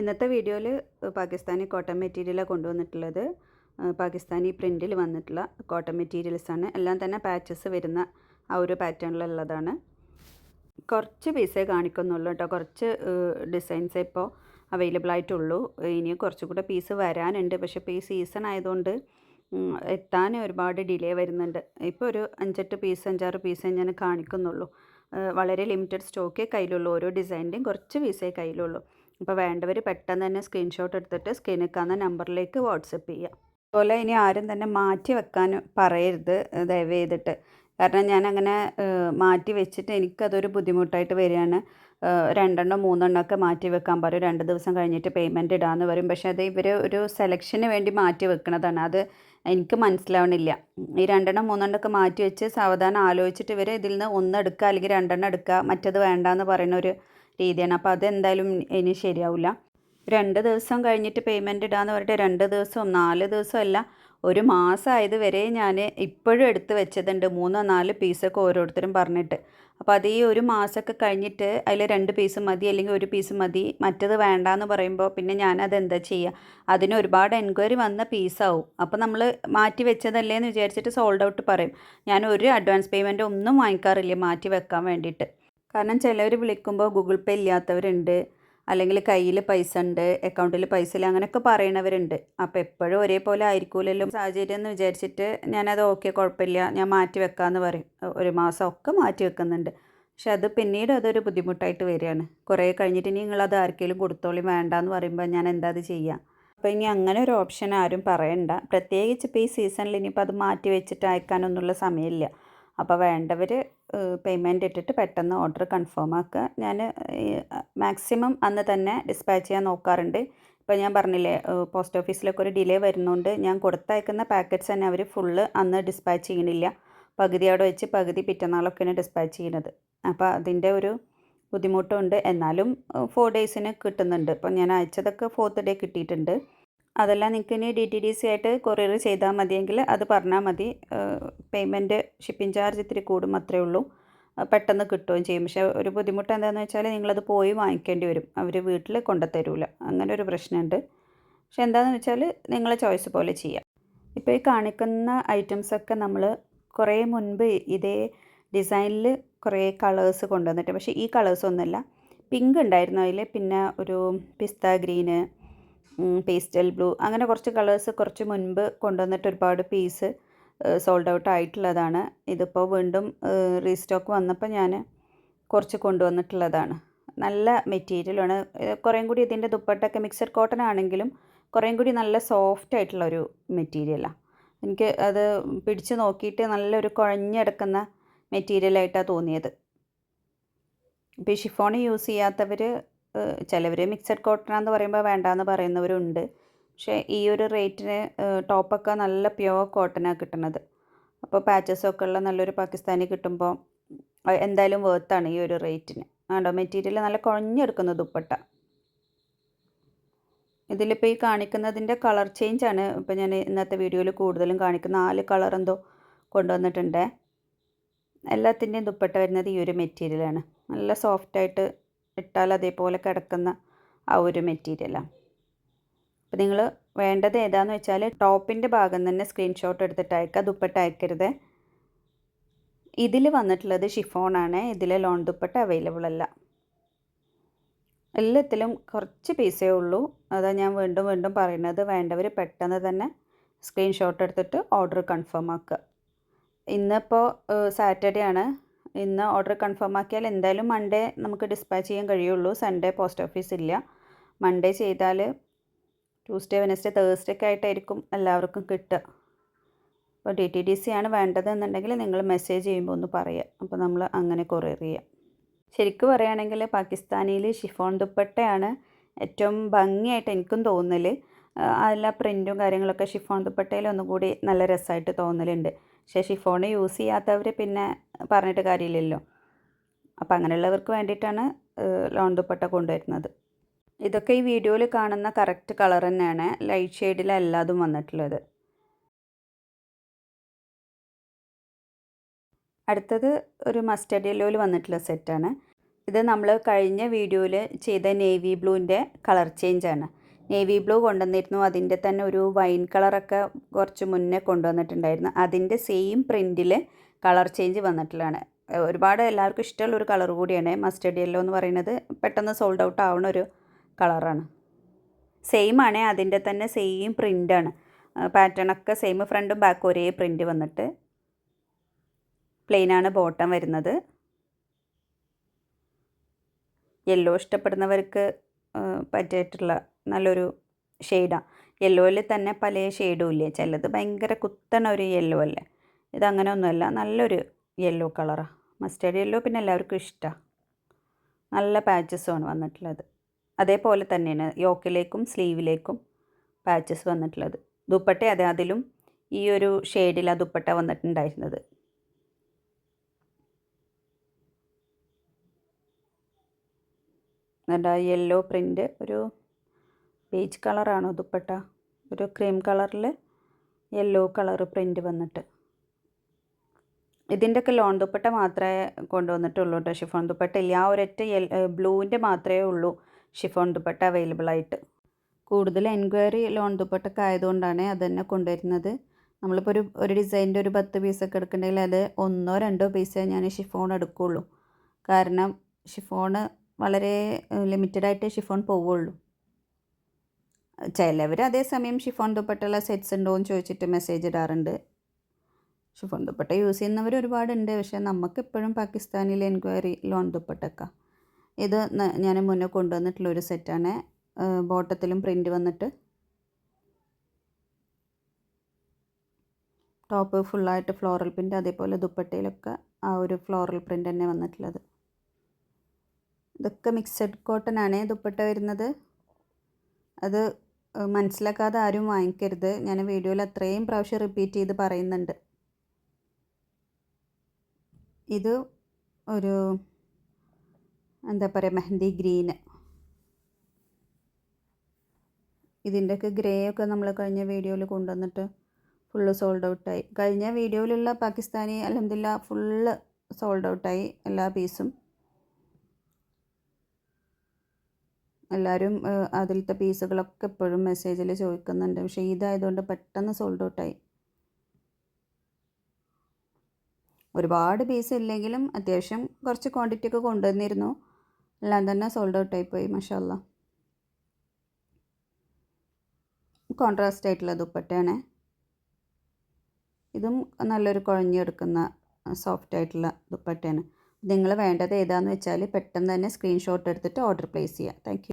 ഇന്നത്തെ വീഡിയോയിൽ പാകിസ്ഥാനി കോട്ടൺ മെറ്റീരിയലാണ് കൊണ്ടുവന്നിട്ടുള്ളത്. പാകിസ്ഥാനി പ്രിന്റിൽ വന്നിട്ടുള്ള കോട്ടൺ മെറ്റീരിയൽസാണ് എല്ലാം തന്നെ പാച്ചസ് വരുന്ന ആ ഒരു പാറ്റേണിലുള്ളതാണ്. കുറച്ച് പീസേ കാണിക്കുന്നുള്ളൂ കേട്ടോ. കുറച്ച് ഡിസൈൻസ് ഇപ്പോൾ അവൈലബിൾ ആയിട്ടുള്ളൂ. ഇനി കുറച്ചും കൂടെ പീസ് വരാനുണ്ട്. പക്ഷേ ഇപ്പോൾ ഈ സീസൺ ആയതുകൊണ്ട് എത്താൻ ഒരുപാട് ഡിലേ വരുന്നുണ്ട്. ഇപ്പോൾ ഒരു അഞ്ചെട്ട് പീസ് അഞ്ചാറ് പീസേ ഞാൻ കാണിക്കുന്നുള്ളൂ. വളരെ ലിമിറ്റഡ് സ്റ്റോക്കേ കയ്യിലുള്ളൂ. ഓരോ ഡിസൈനിന്റെയും കുറച്ച് പീസേ കയ്യിലുള്ളൂ. അപ്പോൾ വേണ്ടവർ പെട്ടെന്ന് തന്നെ സ്ക്രീൻഷോട്ട് എടുത്തിട്ട് സ്ക്രീനിൽ കാണുന്ന നമ്പറിലേക്ക് വാട്സപ്പ് ചെയ്യുക. അതുപോലെ ഇനി ആരും തന്നെ മാറ്റി വെക്കാൻ പറയരുത് ദയവ് ചെയ്തിട്ട്. കാരണം ഞാൻ അങ്ങനെ മാറ്റി വെച്ചിട്ട് എനിക്കതൊരു ബുദ്ധിമുട്ടായിട്ട് വരികയാണ്. രണ്ടെണ്ണോ രണ്ടെണ്ണം മൂന്നെണ്ണം ഒക്കെ മാറ്റി വെക്കാൻ പറയും. രണ്ട് ദിവസം കഴിഞ്ഞിട്ട് പേയ്മെന്റ് ഇടാമെന്ന് പറയും. പക്ഷേ അത് ഇവർ ഒരു സെലക്ഷന് വേണ്ടി മാറ്റി വെക്കണതാണ്. അത് എനിക്ക് മനസ്സിലാവണില്ല. ഈ രണ്ടെണ്ണം മൂന്നെണ്ണം ഒക്കെ മാറ്റി വെച്ച് സാവധാനം ആലോചിച്ചിട്ട് ഇവർ ഇതിൽ നിന്ന് ഒന്ന് എടുക്കുക അല്ലെങ്കിൽ രണ്ടെണ്ണം എടുക്കുക മറ്റത് വേണ്ടാന്ന് പറയുന്ന ഒരു രീതിയാണ്. അപ്പോൾ അതെന്തായാലും ഇനി ശരിയാവില്ല രണ്ട് ദിവസം കഴിഞ്ഞിട്ട് പേയ്മെന്റ് ഇടാന്ന് പറഞ്ഞിട്ട് രണ്ട് ദിവസവും നാല് ദിവസവും അല്ല ഒരു മാസമായത് വരെ ഞാൻ ഇപ്പോഴും എടുത്ത് വെച്ചതുണ്ട്. മൂന്നോ നാല് പീസൊക്കെ ഓരോരുത്തരും പറഞ്ഞിട്ട്. അപ്പോൾ അത് ഈ ഒരു മാസമൊക്കെ കഴിഞ്ഞിട്ട് അതിൽ രണ്ട് പീസ് മതി അല്ലെങ്കിൽ ഒരു പീസ് മതി മറ്റത് വേണ്ട എന്ന് പറയുമ്പോൾ പിന്നെ ഞാനത് എന്താ ചെയ്യുക അതിന് ഒരുപാട് എൻക്വയറി വന്ന പീസാവും അപ്പോൾ നമ്മൾ മാറ്റി വെച്ചതല്ലേ എന്ന് വിചാരിച്ചിട്ട് സോൾഡ് ഔട്ട് പറയും. ഞാൻ ഒരു അഡ്വാൻസ് പേയ്മെന്റ് ഒന്നും വാങ്ങിക്കാറില്ല മാറ്റി വെക്കാൻ വേണ്ടിയിട്ട്. കാരണം ചിലവർ വിളിക്കുമ്പോൾ ഗൂഗിൾ പേ ഇല്ലാത്തവരുണ്ട്. അല്ലെങ്കിൽ കയ്യിൽ പൈസ ഉണ്ട് അക്കൗണ്ടിൽ പൈസ ഇല്ല അങ്ങനെയൊക്കെ പറയണവരുണ്ട്. അപ്പോൾ എപ്പോഴും ഒരേപോലെ ആയിരിക്കൂലല്ലോ. സാഹചര്യം എന്ന് വിചാരിച്ചിട്ട് ഞാനത് ഓക്കെ കുഴപ്പമില്ല ഞാൻ മാറ്റി വെക്കാമെന്ന് പറയും. ഒരു മാസം ഒക്കെ മാറ്റി വെക്കുന്നുണ്ട്. പക്ഷെ അത് പിന്നീട് അതൊരു ബുദ്ധിമുട്ടായിട്ട് വരികയാണ്. കുറേ കഴിഞ്ഞിട്ട് ഇനി നിങ്ങളത് ആർക്കെങ്കിലും കൊടുത്തോളി വേണ്ടാന്ന് പറയുമ്പോൾ ഞാൻ എന്താ അത് ചെയ്യുക അപ്പോൾ ഇനി അങ്ങനെ ഒരു ഓപ്ഷൻ ആരും പറയണ്ട. പ്രത്യേകിച്ച് ഇപ്പോൾ ഈ സീസണിൽ ഇനിയിപ്പോൾ അത് മാറ്റി വെച്ചിട്ട് അയക്കാനൊന്നുള്ള സമയമില്ല. അപ്പോൾ വേണ്ടവർ പേയ്മെന്റ് ഇട്ടിട്ട് പെട്ടെന്ന് ഓർഡർ കൺഫേം ആക്കുക ഞാൻ മാക്സിമം അന്ന് തന്നെ ഡിസ്പാച്ച് ചെയ്യാൻ നോക്കാറുണ്ട്. ഇപ്പോൾ ഞാൻ പറഞ്ഞില്ലേ പോസ്റ്റ് ഓഫീസിലൊക്കെ ഒരു ഡിലേ വരുന്നുണ്ട് ഞാൻ കൊടുത്തയക്കുന്ന പാക്കറ്റ്സ് തന്നെ അവർ ഫുള്ള് അന്ന് ഡിസ്പാച്ച് ചെയ്യണില്ല. പകുതി അവിടെ വെച്ച് പകുതി പിറ്റന്നാളൊക്കെയാണ് ഡിസ്പാച്ച് ചെയ്യുന്നത് അപ്പോൾ അതിന്റെ ഒരു ബുദ്ധിമുട്ടുണ്ട്. എന്നാലും ഫോർ ഡേയ്സിന് കിട്ടുന്നുണ്ട്. ഇപ്പം ഞാൻ അയച്ചതൊക്കെ ഫോർത്ത് ഡേ കിട്ടിയിട്ടുണ്ട്. അതെല്ലാം നിങ്ങൾക്ക് ഇനി ഡി ടി ഡി സി ആയിട്ട് കൊറിയർ ചെയ്താൽ മതിയെങ്കിൽ അത് പറഞ്ഞാൽ മതി. പേയ്മെന്റ് ഷിപ്പിംഗ് ചാർജ് ഇത്തിരി കൂടും അത്രേ ഉള്ളൂ. പെട്ടെന്ന് കിട്ടുകയും ചെയ്യും. പക്ഷേ ഒരു ബുദ്ധിമുട്ട് എന്താണെന്ന് വെച്ചാൽ നിങ്ങളത് പോയി വാങ്ങിക്കേണ്ടി വരും. അവർ വീട്ടിൽ കൊണ്ടുത്തരൂല. അങ്ങനെ ഒരു പ്രശ്നമുണ്ട്. പക്ഷെ എന്താണെന്ന് വെച്ചാൽ നിങ്ങളെ ചോയ്സ് പോലെ ചെയ്യാം. ഇപ്പോൾ ഈ കാണിക്കുന്ന ഐറ്റംസൊക്കെ നമ്മൾ കുറേ മുൻപ് ഇതേ ഡിസൈനിൽ കുറേ കളേഴ്സ് കൊണ്ടുവന്നിട്ട് പക്ഷേ ഈ കളേഴ്സ് ഒന്നുമല്ല. പിങ്ക് ഉണ്ടായിരുന്നു അതിൽ പിന്നെ ഒരു പിസ്ത ഗ്രീന് പേസ്റ്റൽ ബ്ലൂ അങ്ങനെ കുറച്ച് കളേഴ്സ് കുറച്ച് മുൻപ് കൊണ്ടുവന്നിട്ട് ഒരുപാട് പീസ് സോൾഡ് ഔട്ട് ആയിട്ടുള്ളതാണ്. ഇതിപ്പോൾ വീണ്ടും റീസ്റ്റോക്ക് വന്നപ്പോൾ ഞാൻ കുറച്ച് കൊണ്ടുവന്നിട്ടുള്ളതാണ്. നല്ല മെറ്റീരിയലാണ് കുറേം കൂടി ഇതിന്റെ ദുപ്പട്ടൊക്കെ മിക്സഡ് കോട്ടൺ ആണെങ്കിലും കുറേം കൂടി നല്ല സോഫ്റ്റ് ആയിട്ടുള്ള ഒരു മെറ്റീരിയലാണ് എനിക്ക് അത് പിടിച്ച് നോക്കിയിട്ട് നല്ലൊരു കുഴഞ്ഞെടുക്കുന്ന മെറ്റീരിയലായിട്ടാണ് തോന്നിയത്. ഇപ്പോൾ ഷിഫോൺ യൂസ് ചെയ്യാത്തവർ ചിലവർ മിക്സഡ് കോട്ടൺ എന്ന് പറയുമ്പോൾ വേണ്ടാന്ന് പറയുന്നവരുണ്ട്. പക്ഷേ ഈ ഒരു റേറ്റിന് ടോപ്പൊക്കെ നല്ല പ്യുവർ കോട്ടനാണ് കിട്ടുന്നത്. അപ്പോൾ പാച്ചസൊക്കെ ഉള്ള നല്ലൊരു പാകിസ്ഥാനി കിട്ടുമ്പോൾ എന്തായാലും വേർത്താണ് ഈ ഒരു റേറ്റിന്. ആണ്ടോ മെറ്റീരിയൽ നല്ല കുഴഞ്ഞെടുക്കുന്ന ദുപ്പട്ട. ഇതിലിപ്പോൾ ഈ കാണിക്കുന്നതിന്റെ കളർ ചേഞ്ച് ആണ്. ഇപ്പോൾ ഞാൻ ഇന്നത്തെ വീഡിയോയിൽ കൂടുതലും കാണിക്കുന്ന നാല് കളർ എന്തോ കൊണ്ടുവന്നിട്ടുണ്ട്. എല്ലാത്തിന്റെയും ദുപ്പട്ട വരുന്നത് ഈ ഒരു മെറ്റീരിയലാണ്. നല്ല സോഫ്റ്റായിട്ട് ഇട്ടാൽ അതേപോലെ കിടക്കുന്ന ആ ഒരു മെറ്റീരിയലാണ് അപ്പോൾ നിങ്ങൾ വേണ്ടത് ഏതാണെന്ന് വെച്ചാൽ ടോപ്പിന്റെ ഭാഗം തന്നെ സ്ക്രീൻഷോട്ട് എടുത്തിട്ട് അയക്കുക ദുപ്പട്ട അയക്കരുത്. ഇതിൽ വന്നിട്ടുള്ളത് ഷിഫോണാണ് ഇതിൽ ലോൺ ദുപ്പട്ട അവൈലബിൾ അല്ല. എല്ലാത്തിലും കുറച്ച് പീസേ ഉള്ളൂ. അതാ ഞാൻ വീണ്ടും വീണ്ടും പറയുന്നത് വേണ്ടവർ പെട്ടെന്ന് തന്നെ സ്ക്രീൻഷോട്ട് എടുത്തിട്ട് ഓർഡർ കൺഫേം ആക്കുക. ഇന്നിപ്പോൾ സാറ്റർഡേ ആണ്. ഇന്ന് ഓർഡർ കൺഫേം ആക്കിയാൽ എന്തായാലും മൺഡേ നമുക്ക് ഡിസ്പാച്ച് ചെയ്യാൻ കഴിയുള്ളൂ. സൺഡേ പോസ്റ്റ് ഓഫീസ് ഇല്ല. മൺഡേ ചെയ്താൽ ട്യൂസ്ഡേ വെനസ്ഡേ തേഴ്സ്ഡേ ഒക്കെ ആയിട്ടായിരിക്കും എല്ലാവർക്കും കിട്ടുക. അപ്പോൾ ഡി ടി ഡി സി ആണ് വേണ്ടതെന്നുണ്ടെങ്കിൽ നിങ്ങൾ മെസ്സേജ് ചെയ്യുമ്പോൾ ഒന്ന് പറയുക അപ്പോൾ നമ്മൾ അങ്ങനെ കൊറിയർ ചെയ്യാം. ശരിക്കും പറയുകയാണെങ്കിൽ പാകിസ്ഥാനിയിൽ ഷിഫോൺ ദുപ്പട്ടയാണ് ഏറ്റവും ഭംഗിയായിട്ട് എനിക്കും തോന്നൽ അതിലെ പ്രിന്റും കാര്യങ്ങളൊക്കെ ഷിഫോൺ ദുപ്പട്ടയിൽ ഒന്നുകൂടി നല്ല രസമായിട്ട് തോന്നലുണ്ട്. പക്ഷേ ഫോൺ യൂസ് ചെയ്യാത്തവർ പിന്നെ പറഞ്ഞിട്ട് കാര്യമില്ലല്ലോ. അപ്പോൾ അങ്ങനെയുള്ളവർക്ക് വേണ്ടിയിട്ടാണ് ലോൺ ദുപ്പട്ട കൊണ്ടുവരുന്നത്. ഇതൊക്കെ ഈ വീഡിയോയിൽ കാണുന്ന കറക്റ്റ് കളർ തന്നെയാണ്. ലൈറ്റ് ഷെയ്ഡിലല്ലാതും വന്നിട്ടുള്ളത്. അടുത്തത് ഒരു മസ്റ്റർഡ് യെല്ലോയിൽ വന്നിട്ടുള്ള സെറ്റാണ്. ഇത് നമ്മൾ കഴിഞ്ഞ വീഡിയോയിൽ ചെയ്ത നേവി ബ്ലൂവിന്റെ കളർ ചേഞ്ചാണ്. നേവി ബ്ലൂ കൊണ്ടുവന്നിരുന്നു. അതിന്റെ തന്നെ ഒരു വൈൻ കളറൊക്കെ കുറച്ച് മുന്നേ കൊണ്ടുവന്നിട്ടുണ്ടായിരുന്നു. അതിന്റെ സെയിം പ്രിന്റിൽ കളർ ചേഞ്ച് വന്നിട്ടുള്ളതാണ്. ഒരുപാട് എല്ലാവർക്കും ഇഷ്ടമുള്ള ഒരു കളർ കൂടിയാണ്. മസ്റ്റർഡ് യെല്ലോ എന്ന് പറയുന്നത് പെട്ടെന്ന് സോൾഡ് ഔട്ട് ആവുന്ന ഒരു കളറാണ്. സെയിം ആണ്. അതിന്റെ തന്നെ സെയിം പ്രിന്റാണ് പാറ്റേൺ ഒക്കെ സെയിം ഫ്രണ്ടും ബാക്കും ഒരേ പ്രിന്റ് വന്നിട്ട് പ്ലെയിനാണ് ബോട്ടം വരുന്നത്. യെല്ലോ ഇഷ്ടപ്പെടുന്നവർക്ക് പറ്റിയിട്ടുള്ള നല്ലൊരു ഷെയ്ഡാണ് യെല്ലോയിൽ തന്നെ പല ഷെയ്ഡും ഇല്ലേ? ചിലത് ഭയങ്കര കുത്തണ ഒരു യെല്ലോ അല്ലേ? ഇതങ്ങനെ ഒന്നുമല്ല നല്ലൊരു യെല്ലോ കളറാണ് മസ്റ്റേർഡ് യെല്ലോ പിന്നെ എല്ലാവർക്കും ഇഷ്ടമാണ് നല്ല പാച്ചസുമാണ് വന്നിട്ടുള്ളത്. അതേപോലെ തന്നെയാണ് യോക്കിലേക്കും സ്ലീവിലേക്കും പാച്ചസ് വന്നിട്ടുള്ളത്. ദുപ്പട്ട അതെ അതിലും ഈ ഒരു ഷെയ്ഡിലാണ് ദുപ്പട്ട വന്നിട്ടുണ്ടായിരുന്നത്. എന്നിട്ട് യെല്ലോ പ്രിന്റ് ഒരു പീച്ച് കളറാണോ ദുപ്പട്ട? ഒരു ക്രീം കളറിൽ യെല്ലോ കളർ പ്രിന്റ് വന്നിട്ട്. ഇതിന്റെയൊക്കെ ലോൺ ദുപ്പട്ട മാത്രമേ കൊണ്ടുവന്നിട്ടുള്ളൂ കേട്ടോ ഷിഫോൺ ദുപ്പട്ട ഇല്ല. ആ ഒരൊറ്റ യെൽ ബ്ലൂവിന്റെ മാത്രമേ ഉള്ളൂ ഷിഫോൺ ദുപ്പട്ട അവൈലബിൾ ആയിട്ട്. കൂടുതൽ എൻക്വയറി ലോൺ ദുപ്പട്ടൊക്കെ ആയതുകൊണ്ടാണ് അത് തന്നെ കൊണ്ടുവരുന്നത്. നമ്മളിപ്പോൾ ഒരു ഒരു ഡിസൈനിന്റെ ഒരു പത്ത് പീസൊക്കെ എടുക്കണമെങ്കിൽ അത് ഒന്നോ രണ്ടോ പീസേ ഞാൻ ഷിഫോൺ എടുക്കുകയുള്ളൂ കാരണം ഷിഫോണ് വളരെ ലിമിറ്റഡ് ആയിട്ട് ഷിഫോൺ പോവുള്ളൂ. ചിലവർ അതേസമയം ഷിഫോൺ ദുപ്പട്ടുള്ള സെറ്റ്സ് ഉണ്ടോ എന്ന് ചോദിച്ചിട്ട് മെസ്സേജ് ഇടാറുണ്ട്. ഷിഫോൺ ദുപ്പട്ട യൂസ് ചെയ്യുന്നവർ ഒരുപാടുണ്ട്. പക്ഷേ നമുക്കിപ്പോഴും പാകിസ്ഥാനിലെ എൻക്വയറി ലോൺ ദുപ്പട്ടക്ക. ഇത് ഞാൻ മുന്നേ കൊണ്ടുവന്നിട്ടുള്ള ഒരു സെറ്റാണ് ബോട്ടത്തിലും പ്രിന്റ് വന്നിട്ട്. ടോപ്പ് ഫുള്ളായിട്ട് ഫ്ലോറൽ പ്രിന്റ് അതേപോലെ ദുപ്പട്ടയിലൊക്കെ ആ ഒരു ഫ്ലോറൽ പ്രിന്റ് തന്നെ വന്നിട്ടുള്ളത്. ഇതൊക്കെ മിക്സഡ് കോട്ടൺ ആണ് ദുപ്പട്ട വരുന്നത്. അത് മനസ്സിലാക്കാതെ ആരും വാങ്ങിക്കരുത്. ഞാൻ വീഡിയോയിൽ അത്രയും പ്രാവശ്യം റിപ്പീറ്റ് ചെയ്ത് പറയുന്നുണ്ട്. ഇത് ഒരു എന്താ പറയുക മെഹന്തി ഗ്രീന് ഇതിന്റെയൊക്കെ ഗ്രേ ഒക്കെ നമ്മൾ കഴിഞ്ഞ വീഡിയോയിൽ കൊണ്ടുവന്നിട്ട് ഫുള്ള് സോൾഡ് ഔട്ടായി കഴിഞ്ഞ വീഡിയോയിലുള്ള പാകിസ്ഥാനി അലഹമില്ല ഫുള്ള് സോൾഡ് ഔട്ടായി എല്ലാ പീസും എല്ലാവരും അതിലത്തെ പീസുകളൊക്കെ എപ്പോഴും മെസ്സേജിൽ ചോദിക്കുന്നുണ്ട്. പക്ഷേ ഇതായതുകൊണ്ട് പെട്ടെന്ന് സോൾഡ് ഔട്ടായി ഒരുപാട് പീസ് ഇല്ലെങ്കിലും അത്യാവശ്യം കുറച്ച് ക്വാണ്ടിറ്റി ഒക്കെ കൊണ്ടുവന്നിരുന്നു. എല്ലാം തന്നെ സോൾഡ് ഔട്ടായി പോയി മഷാല്ല കോൺട്രാസ്റ്റ് ആയിട്ടുള്ള ദുപ്പട്ടയാണ്. ഇതും നല്ലൊരു കുഴഞ്ഞെടുക്കുന്ന സോഫ്റ്റ് ആയിട്ടുള്ള ദുപ്പട്ടയാണ്. നിങ്ങൾ വേണ്ടത് ഏതാണെന്ന് വെച്ചാൽ പെട്ടെന്ന് തന്നെ സ്ക്രീൻഷോട്ട് എടുത്തിട്ട് ഓർഡർ പ്ലേസ് ചെയ്യുക താങ്ക്